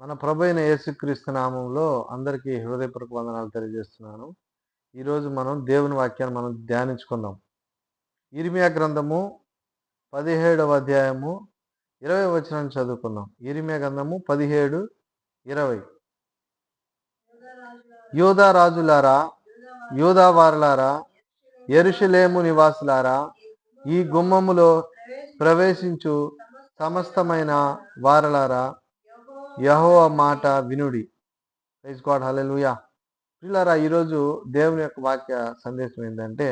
మన ప్రభు అయిన యేసుక్రీస్తు నామంలో అందరికీ హృదయపూర్వక వందనాలు తెలియజేస్తున్నాను. ఈరోజు మనం దేవుని వాక్యాన్ని మనం ధ్యానించుకుందాం. ఇరిమియా గ్రంథము పదిహేడవ అధ్యాయము ఇరవై వచనాన్ని చదువుకుందాం. ఇరిమియా గ్రంథము పదిహేడు ఇరవై. యోధా రాజులారా యోధా వారలారా నివాసులారా ఈ గుమ్మములో ప్రవేశించు సమస్తమైన వారలారా యహోవ మాట వినుడి. ప్రైజ్ గాడ్ హలెలుయా పిల్లరా ఈరోజు దేవుని యొక్క వాక్య సందేశం ఏంటంటే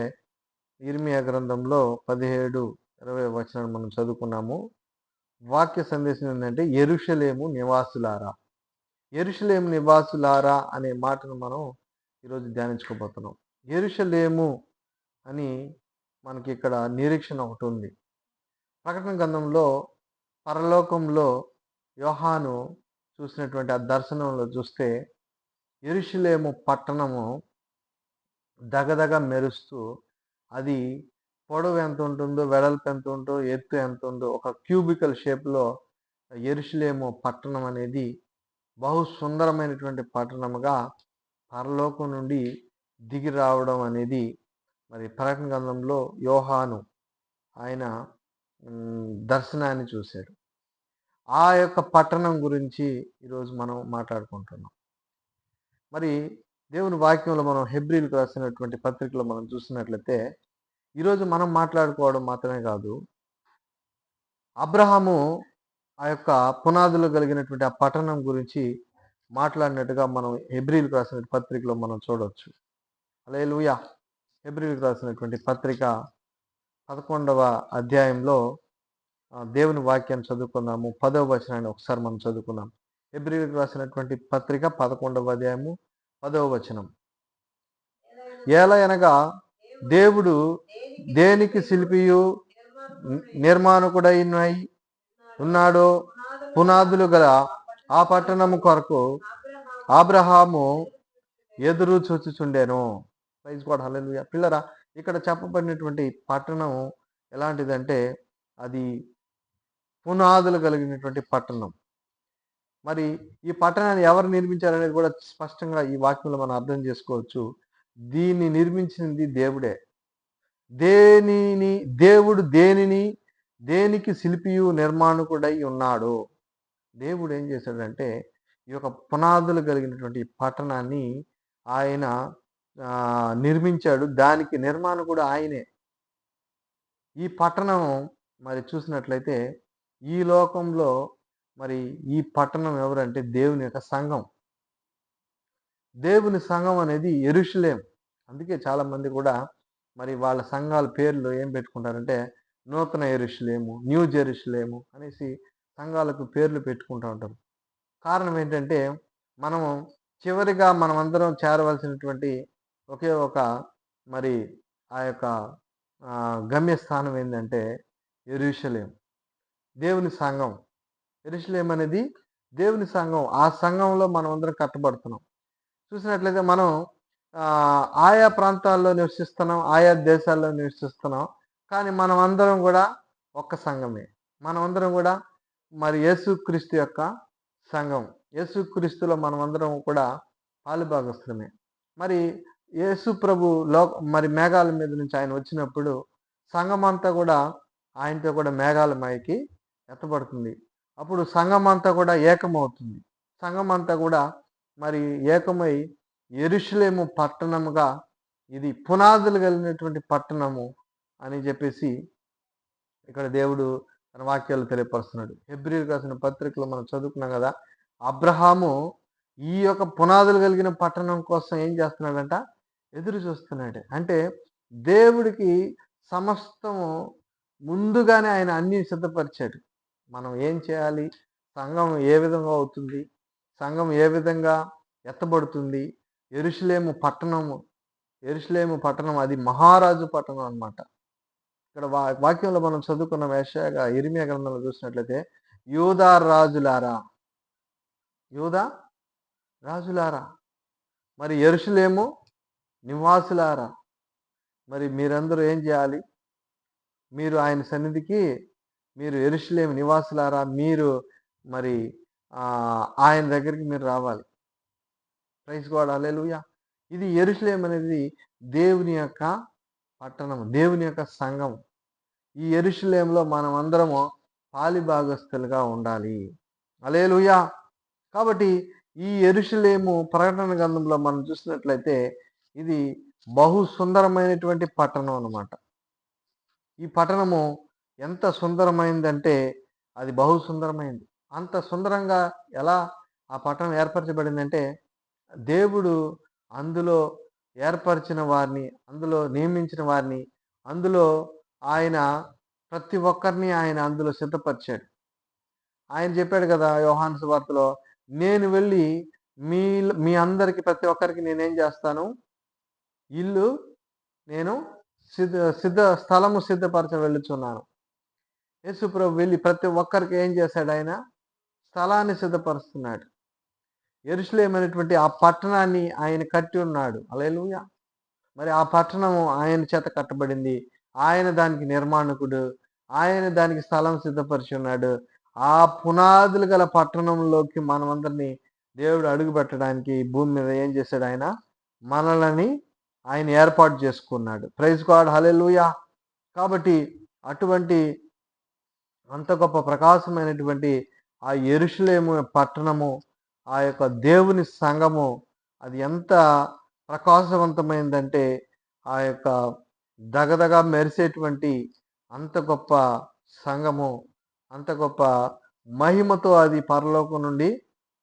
ఇర్మియా గ్రంథంలో పదిహేడు ఇరవై వచనాలు మనం చదువుకున్నాము. వాక్య సందేశం ఏంటంటే ఎరుషలేము నివాసులారా. ఎరుషలేము నివాసులారా అనే మాటను మనం ఈరోజు ధ్యానించుకోబోతున్నాం. ఎరుషలేము అని మనకి ఇక్కడ నిరీక్షణ ఒకటి ఉంది. ప్రకటన గ్రంథంలో పరలోకంలో యోహాను చూసినటువంటి ఆ దర్శనంలో చూస్తే ఎరుషులేము పట్టణము దగదగ మెరుస్తూ అది పొడవు ఎంత ఉంటుందో వెడల్పు ఎంత ఉంటుందో ఎత్తు ఎంత ఉందో ఒక క్యూబికల్ షేప్లో ఎరుషులేము పట్టణం అనేది బహు సుందరమైనటువంటి పట్టణముగా పరలోకం నుండి దిగి రావడం అనేది మరి ప్రకటన గ్రంథంలో యోహాను ఆయన దర్శనాన్ని చూశాడు ఆ యొక్క పట్టణం గురించి ఈరోజు మనం మాట్లాడుకుంటున్నాం. మరి దేవుని వాక్యంలో మనం హెబ్రిల్కి రాసినటువంటి పత్రికలో మనం చూసినట్లయితే ఈరోజు మనం మాట్లాడుకోవడం మాత్రమే కాదు అబ్రహాము ఆ యొక్క పునాదులు కలిగినటువంటి ఆ పట్టణం గురించి మాట్లాడినట్టుగా మనం హెబ్రిల్కి రాసిన పత్రికలో మనం చూడవచ్చు అలే లూయా హెబ్రిల్కి రాసినటువంటి పత్రిక పదకొండవ అధ్యాయంలో దేవుని వాక్యాన్ని చదువుకుందాము పదవ వచనాన్ని ఒకసారి మనం చదువుకుందాం. ఫిబ్రవరికి రాసినటువంటి పత్రిక పదకొండవ అధ్యాయము పదవ వచనం. ఎలా అనగా దేవుడు దేనికి శిల్పియు? నిర్మాణకుడై ఉన్నాడో? పునాదులు గల ఆ పట్టణము కొరకు ఆబ్రహాము ఎదురు చూచుచుండెను. ప్రైజ్ కూడా హలో పిల్లరా ఇక్కడ చెప్పబడినటువంటి పట్టణం ఎలాంటిదంటే అది పునాదులు కలిగినటువంటి పట్టణం. మరి ఈ పట్టణాన్ని ఎవరు నిర్మించారనేది కూడా స్పష్టంగా ఈ వాక్యంలో మనం అర్థం చేసుకోవచ్చు. దీన్ని నిర్మించింది దేవుడే. దేనిని దేవుడు దేనిని దేనికి శిల్పియు నిర్మాణకుడై ఉన్నాడు. దేవుడు ఏం చేశాడంటే ఈ యొక్క పునాదులు కలిగినటువంటి పట్టణాన్ని ఆయన నిర్మించాడు. దానికి నిర్మాణకుడు ఆయనే. ఈ పట్టణం మరి చూసినట్లయితే ఈ లోకంలో మరి ఈ పట్టణం ఎవరంటే దేవుని యొక్క సంఘం. దేవుని సంఘం అనేది ఎరుషులేం. అందుకే చాలామంది కూడా మరి వాళ్ళ సంఘాల పేర్లు ఏం పెట్టుకుంటారంటే నూతన ఎరుషులేము న్యూ జెరుషులేము అనేసి సంఘాలకు పేర్లు పెట్టుకుంటూ ఉంటారు. కారణం ఏంటంటే మనము చివరిగా మనమందరం చేరవలసినటువంటి ఒకే ఒక మరి ఆ యొక్క గమ్యస్థానం ఏంటంటే ఎరుషలేం. దేవుని సంఘం. ఎరుసలేం అనేది దేవుని సంఘం. ఆ సంఘంలో మనం అందరం కట్టబడుతున్నాం. చూసినట్లయితే మనం ఆయా ప్రాంతాల్లో నివసిస్తున్నాం ఆయా దేశాల్లో నివసిస్తున్నాం. కానీ మనం అందరం కూడా ఒక్క సంఘమే. మనం అందరం కూడా మరి యేసుక్రీస్తు యొక్క సంఘం. యేసుక్రీస్తులో మనం అందరం కూడా పాలుభాగస్తులమే మరి యేసు ప్రభు లో మరి మేఘాల మీద నుంచి ఆయన వచ్చినప్పుడు సంఘం అంతా కూడా ఆయనతో కూడా మేఘాల మైకి ఎత్తబడుతుంది. అప్పుడు సంఘం అంతా కూడా ఏకమవుతుంది. సంఘం అంతా కూడా మరి ఏకమై ఎరుషులేము పట్టణముగా ఇది పునాదులు కలిగినటువంటి పట్టణము అని చెప్పేసి ఇక్కడ దేవుడు తన వాక్యాలు తెలియపరుస్తున్నాడు. హెబ్రిల్ రాసిన పత్రికలో మనం చదువుకున్నాం కదా అబ్రహాము ఈ యొక్క పునాదులు కలిగిన పట్టణం కోసం ఏం చేస్తున్నాడంట? ఎదురు చూస్తున్నాడు. అంటే దేవుడికి సమస్తము ముందుగానే ఆయన అన్ని సిద్ధపరిచాడు. మనం ఏం చేయాలి? సంఘం ఏ విధంగా అవుతుంది? సంఘం ఏ విధంగా ఎత్తబడుతుంది? ఎరుషులేము పట్టణము ఎరుషులేము పట్టణం అది మహారాజు పట్టణం అనమాట ఇక్కడ వా వాక్యంలో మనం చదువుకున్న వేషగా ఇరిమియ గ్రంథంలో చూసినట్లయితే యూదా రాజులారా? యూదా రాజులారా? మరి ఎరుషులేము నివాసులారా? మరి మీరందరూ ఏం చేయాలి? మీరు ఆయన సన్నిధికి మీరు ఎరుషులేము నివాసులారా? మీరు మరి ఆయన దగ్గరికి మీరు రావాలి. Praise gourd. అలెలుయ ఇది ఎరుషులేం అనేది దేవుని యొక్క పట్టణం దేవుని యొక్క సంఘం ఈ ఎరుషులేంలో మనం అందరము పాలిభాగస్తులుగా ఉండాలి. అలేలుయా కాబట్టి ఈ ఎరుషులేము ప్రకటన గ్రంథంలో మనం చూసినట్లయితే ఇది బహు సుందరమైనటువంటి పట్టణం అన్నమాట. ఈ పట్టణము ఎంత సుందరమైందంటే అది బహు సుందరమైంది అంత సుందరంగా ఎలా ఆ పట్టణం ఏర్పరచబడిందంటే దేవుడు అందులో ఏర్పరిచిన వారిని అందులో నియమించిన వారిని అందులో ఆయన ప్రతి ఒక్కరిని ఆయన అందులో సిద్ధపరిచాడు. ఆయన చెప్పాడు కదా యోహాన్స్ వార్తలో నేను వెళ్ళి మీ మీ అందరికి ప్రతి ఒక్కరికి నేనేం చేస్తాను? ఇల్లు నేను సిద్ధ సిద్ధ స్థలము సిద్ధపరచ వెళ్ళుచున్నాను. యేసుప్రభు వెళ్ళి ప్రతి ఒక్కరికి ఏం చేశాడు ఆయన? స్థలాన్ని సిద్ధపరుస్తున్నాడు. ఎరుసలేమైనటువంటి ఆ పట్టణాన్ని ఆయన కట్టి ఉన్నాడు. అలేలుయ మరి ఆ పట్టణము ఆయన చేత కట్టబడింది. ఆయన దానికి నిర్మాణకుడు. ఆయన దానికి స్థలం సిద్ధపరిచి ఉన్నాడు. ఆ పునాదులు గల పట్టణంలోకి మనమందరినీ దేవుడు అడుగు పెట్టడానికి భూమి మీద ఏం చేశాడు ఆయన? మనలని ఆయన ఏర్పాటు చేసుకున్నాడు. Praise God. హలెలుయా కాబట్టి అటువంటి అంత గొప్ప ప్రకాశమైనటువంటి ఆ ఎరుషులేము పట్టణము ఆ యొక్క దేవుని సంఘము అది ఎంత ప్రకాశవంతమైందంటే ఆ యొక్క దగదగ మెరిసేటువంటి అంత గొప్ప సంఘము అంత గొప్ప మహిమతో అది పరలోకం నుండి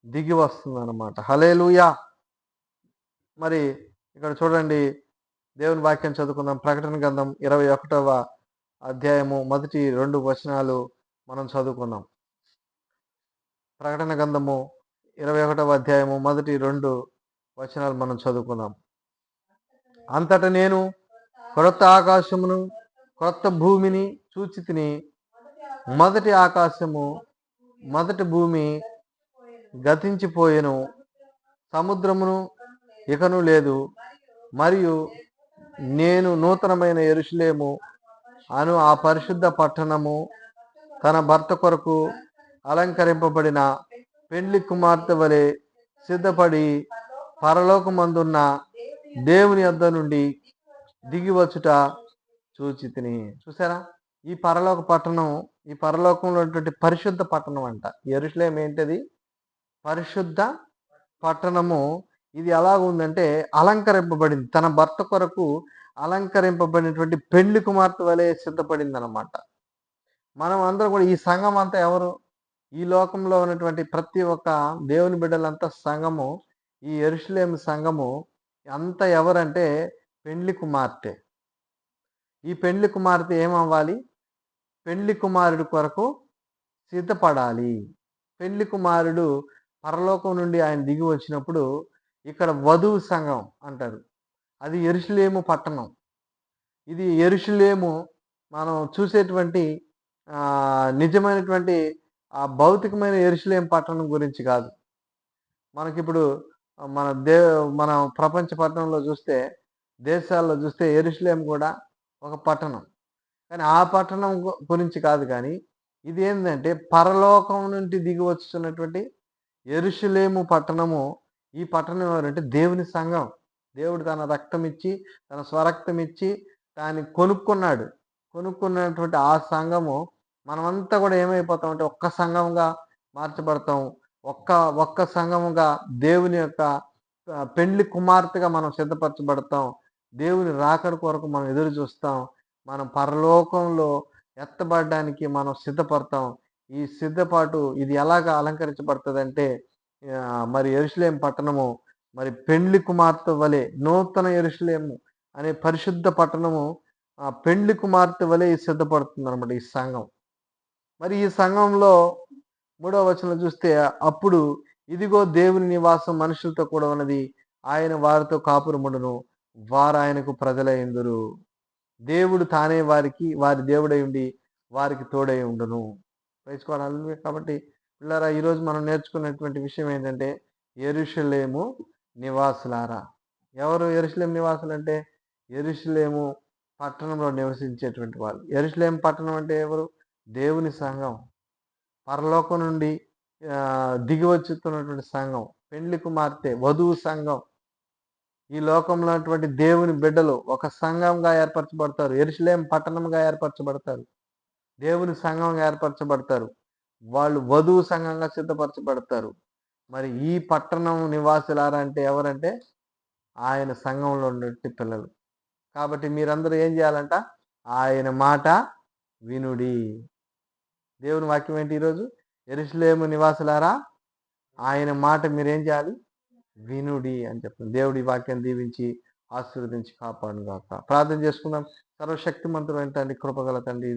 దిగి వస్తుంది అనమాట హలేలుయా మరి ఇక్కడ చూడండి దేవుని వాక్యం చదువుకుందాం ప్రకటన గ్రంథం ఇరవై ఒకటవ అధ్యాయము మొదటి రెండు వచనాలు మనం చదువుకుందాం. ప్రకటన గ్రంథము ఇరవై ఒకటవ అధ్యాయము మొదటి రెండు వచనాలు మనం చదువుకుందాం. అంతట నేను క్రొత్త ఆకాశమును క్రొత్త భూమిని చూచి తిని మొదటి ఆకాశము మొదటి భూమి గతించిపోయెను. సముద్రమును ఇకను లేదు. మరియు నేను నూతనమైన ఎరుషులేము అను ఆ పరిశుద్ధ పట్టణము తన భర్త కొరకు అలంకరింపబడిన పెండ్లి కుమార్తె వలె సిద్ధపడి పరలోకమందున్న దేవుని వద్ద నుండి దిగి వచ్చుట చూచి తిని. చూసారా? ఈ పరలోక పట్టణం ఈ పరలోకంలో ఉన్నటువంటి పరిశుద్ధ పట్టణం అంట. ఎరుషులేం ఏంటది? పరిశుద్ధ పట్టణము. ఇది ఎలా ఉందంటే అలంకరింపబడింది. తన భర్త కొరకు అలంకరింపబడినటువంటి పెళ్ళి కుమార్తె వలె సిద్ధపడింది అనమాట మనం అందరం కూడా ఈ సంఘం అంతా ఎవరు? ఈ లోకంలో ఉన్నటువంటి ప్రతి ఒక్క దేవుని బిడ్డలంతా సంఘము. ఈ ఎరుషులేం సంఘము అంత ఎవరంటే పెండ్లి కుమార్తె. ఈ పెండ్లి కుమార్తె ఏమవ్వాలి? పెండ్లి కుమారుడు కొరకు సిద్ధపడాలి. పెండ్లి కుమారుడు పరలోకం నుండి ఆయన దిగి వచ్చినప్పుడు ఇక్కడ వధువు సంఘం అంటారు. అది ఎరుషులేము పట్టణం. ఇది ఎరుషులేము మనం చూసేటువంటి నిజమైనటువంటి ఆ భౌతికమైన ఎరుషులేం పట్టణం గురించి కాదు. మనకిప్పుడు మన దే మన ప్రపంచ పట్టణంలో చూస్తే దేశాల్లో చూస్తే ఎరుషులేం కూడా ఒక పట్టణం. కానీ ఆ పట్టణం గురించి కాదు కానీ ఇది ఏంటంటే పరలోకం నుండి దిగి వచ్చుతున్నటువంటి ఎరుషులేము పట్టణము. ఈ పట్టణం ఎవరంటే దేవుని సంఘం. దేవుడు తన రక్తం ఇచ్చి తన స్వరక్తం ఇచ్చి దాన్ని కొనుక్కున్నాడు. కొనుక్కున్నటువంటి ఆ సంఘము మనమంతా కూడా ఏమైపోతాం అంటే ఒక్క సంఘంగా మార్చబడతాం. ఒక్క ఒక్క సంఘముగా దేవుని యొక్క పెండ్లి కుమార్తెగా మనం సిద్ధపరచబడతాం. దేవుని రాకడ కొరకు మనం ఎదురు చూస్తాం. మనం పరలోకంలో ఎత్తబడడానికి మనం సిద్ధపడతాం. ఈ సిద్ధపాటు ఇది ఎలాగ అలంకరించబడుతుంది అంటే మరి ఎరుసలేం పట్టణము మరి పెండ్లి కుమార్తె వలె నూతన ఎరుసలేము అనే పరిశుద్ధ పట్టణము ఆ పెండ్లి కుమార్తె వలె సిద్ధపడుతుంది అనమాట ఈ సంఘం. మరి ఈ సంఘంలో మూడవ వచనం చూస్తే అప్పుడు ఇదిగో దేవుని నివాసం మనుషులతో కూడా ఉన్నది ఆయన వారితో కాపురముడును వారు ఆయనకు ప్రజలైందురు దేవుడు తానే వారికి వారి దేవుడై ఉండి వారికి తోడై ఉండును. వేసుకోవాలి కాబట్టి పిల్లరా ఈరోజు మనం నేర్చుకున్నటువంటి విషయం ఏంటంటే ఎరుషలేము నివాసులారా. ఎవరు ఎరుసలేం నివాసులు అంటే ఎరుసలేము పట్టణంలో నివసించేటువంటి వాళ్ళు ఎరుసలేం పట్టణం అంటే ఎవరు? దేవుని సంఘం. పరలోకం నుండి దిగివచ్చుతున్నటువంటి సంఘం. పెండ్లి కుమార్తె వధువు సంఘం. ఈ లోకంలో ఉన్నటువంటి దేవుని బిడ్డలు ఒక సంఘంగా ఏర్పరచబడతారు. ఎరుసలేం పట్టణంగా ఏర్పరచబడతారు. దేవుని సంఘంగా ఏర్పరచబడతారు. వాళ్ళు వధువు సంఘంగా సిద్ధపరచబడతారు. మరి ఈ పట్టణం నివాసులారా అంటే ఎవరంటే ఆయన సంఘంలో ఉన్నట్టు పిల్లలు. కాబట్టి మీరందరూ ఏం చేయాలంట? ఆయన మాట వినుడి. దేవుని వాక్యం ఏంటి ఈరోజు? ఎరుసలేము నివాసులారా ఆయన మాట మీరేం చేయాలి? వినుడి అని చెప్తుంది. దేవుడి వాక్యం దీవించి ఆశీర్వదించి కాపాడు కాక ప్రార్థన చేసుకుందాం. సర్వశక్తిమంతుడు ఏంటండి కృపగల తండ్రి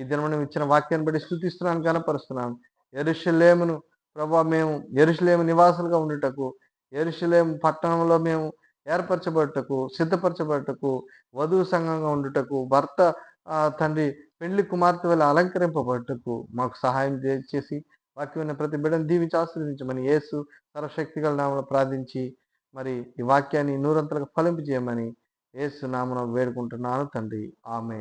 ఈ దినం ఇచ్చిన వాక్యాన్ని బట్టి స్థుతిస్తున్నాను కనపరుస్తున్నాం ఎరుషలేమును ప్రభా మేము ఎరుషలేము నివాసులుగా ఉండుటకు ఎరుషలేము పట్టణంలో మేము ఏర్పరచబడటకు సిద్ధపరచబడటకు వధువు సంఘంగా ఉండుటకు భర్త తండ్రి పెళ్ళి కుమార్తె వల్ల అలంకరింపబడటకు మాకు సహాయం చేసి వాక్యమైన ప్రతి బిడ్డను దీవించి ఆశీర్వదించమని యేసు సర్వశక్తి గల నామను ప్రార్థించి మరి ఈ వాక్యాన్ని నూరంతలకు ఫలింపు చేయమని యేసు నామను వేడుకుంటున్నాను తండ్రి. ఆమె